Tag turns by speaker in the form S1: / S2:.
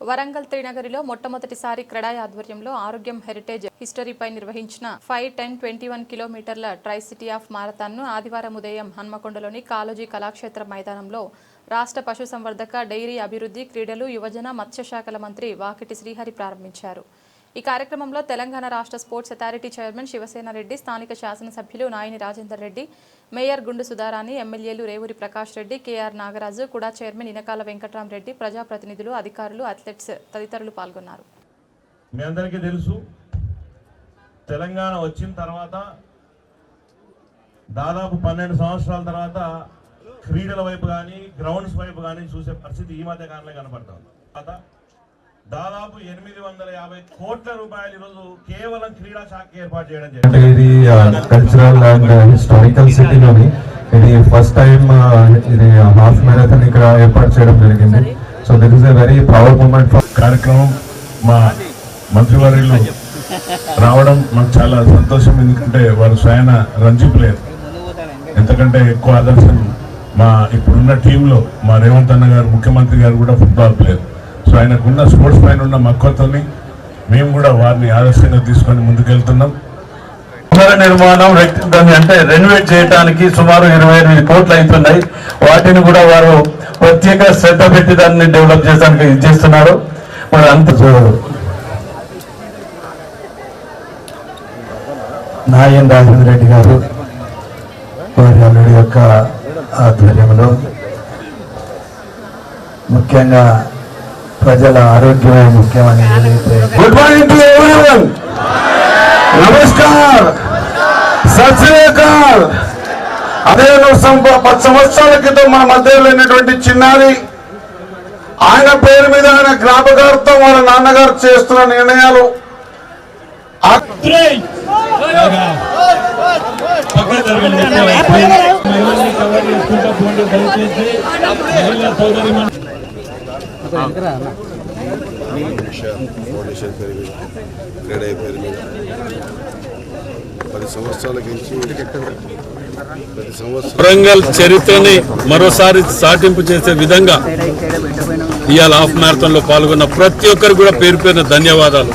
S1: వరంగల్ త్రినగరిలో మొట్టమొదటిసారి క్రెడాయ్ ఆధ్వర్యంలో ఆరోగ్యం హెరిటేజ్ హిస్టరీపై నిర్వహించిన ఫైవ్ టెన్ ట్వంటీ వన్ కిలోమీటర్ల ట్రై సిటీ ఆఫ్ మారథాన్ను ఆదివారం ఉదయం హన్మకొండలోని కాలోజీ కళాక్షేత్ర మైదానంలో రాష్ట్ర పశుసంవర్ధక డైరీ అభివృద్ధి క్రీడలు యువజన మత్స్యశాఖల మంత్రి వాకిటి శ్రీహరి ప్రారంభించారు. ఈ కార్యక్రమంలో తెలంగాణ రాష్ట్ర sports authority chairman Shivasena Reddy స్థానిక శాసనసభ్యులు నాయని రాజేందర్ రెడ్డి మేయర్ గుండు సుధారాణి ఎమ్మెల్యేలు రేవూరి ప్రకాష్ రెడ్డి కేఆర్ నాగరాజు కూడా చైర్మన్ ఇనకాల వెంకట్రామరెడ్డి ప్రజాప్రతినిధులు అధికారులు అథ్లెట్స్ తదితరులు పాల్గొన్నారు.
S2: మీ అందరికీ తెలుసు తెలంగాణ వచ్చిన తర్వాత దాదాపు పన్నెండు సంవత్సరాల తర్వాత క్రీడల వైపు కానీ గ్రౌండ్స్ వైపు కానీ చూసే పరిస్థితి ఈ మధ్య కాలంలో కనపడతాం తర్వాత దాదాపు ఎనిమిది వందల యాభై కోట్ల రూపాయలు ఈరోజు కేవలం క్రీడా శాఖ ఏర్పాటు చేయడం జరిగింది.
S3: ఇది కల్చరల్ అండ్ హిస్టారికల్ సిటీలోని ఇది ఫస్ట్ టైం ఇది హాఫ్ మ్యారథాన్ ఇక్కడ ఏర్పాటు చేయడం జరిగింది. So that is a very proud moment for
S4: కార్యక్రమం మా మంత్రివర్యులు రావడం మాకు చాలా సంతోషం. ఎందుకంటే వారు స్వయన రంజీ ప్లేయర్ ఎంతకంటే ఎక్కువ ఆదర్శం మా ఇప్పుడున్న టీంలో మా రేవంత్ అన్న గారు ముఖ్యమంత్రి గారు కూడా ఫుట్బాల్ ప్లేయర్ ఆయనకున్న స్పోర్ట్స్ పైన ఉన్న మక్కువతోని మేము కూడా వారిని ఆదర్శంగా తీసుకొని ముందుకెళ్తున్నాం.
S5: నిర్మాణం దాన్ని అంటే రెనోవేట్ చేయడానికి సుమారు ఇరవై ఎనిమిది కోట్లు అవుతున్నాయి. వాటిని కూడా వారు ప్రత్యేక శ్రద్ధ పెట్టి దాన్ని డెవలప్ చేయడానికి ఇది చేస్తున్నారు. మరి అంత చూ- నాయన్ రాజేంద్ర రెడ్డి గారు వారి అల్లుడి యొక్క ఆధ్వర్యంలో ముఖ్యంగా ప్రజల ఆరోగ్యమే ముఖ్యమని good morning to everyone namaskar. Sat Sri Akal అదే పది సంవత్సరాల క్రితం మన మధ్యలో లేనటువంటి చిన్నారి ఆయన పేరు మీద ఆయన జ్ఞాపకార్థం వాళ్ళ నాన్నగారు చేస్తున్న నిర్ణయాలు. ఆ-
S6: ఫౌండేషన్ పేరు మీద క్రీడా పేరు మీద పది సంవత్సరాల నుంచి
S7: వరంగల్ చరిత్రని మరోసారి సాటింపు చేసే విధంగా ఇవాళ హాఫ్ మ్యారథాన్ పాల్గొన్న ప్రతి ఒక్కరు కూడా పేరు పేరున ధన్యవాదాలు.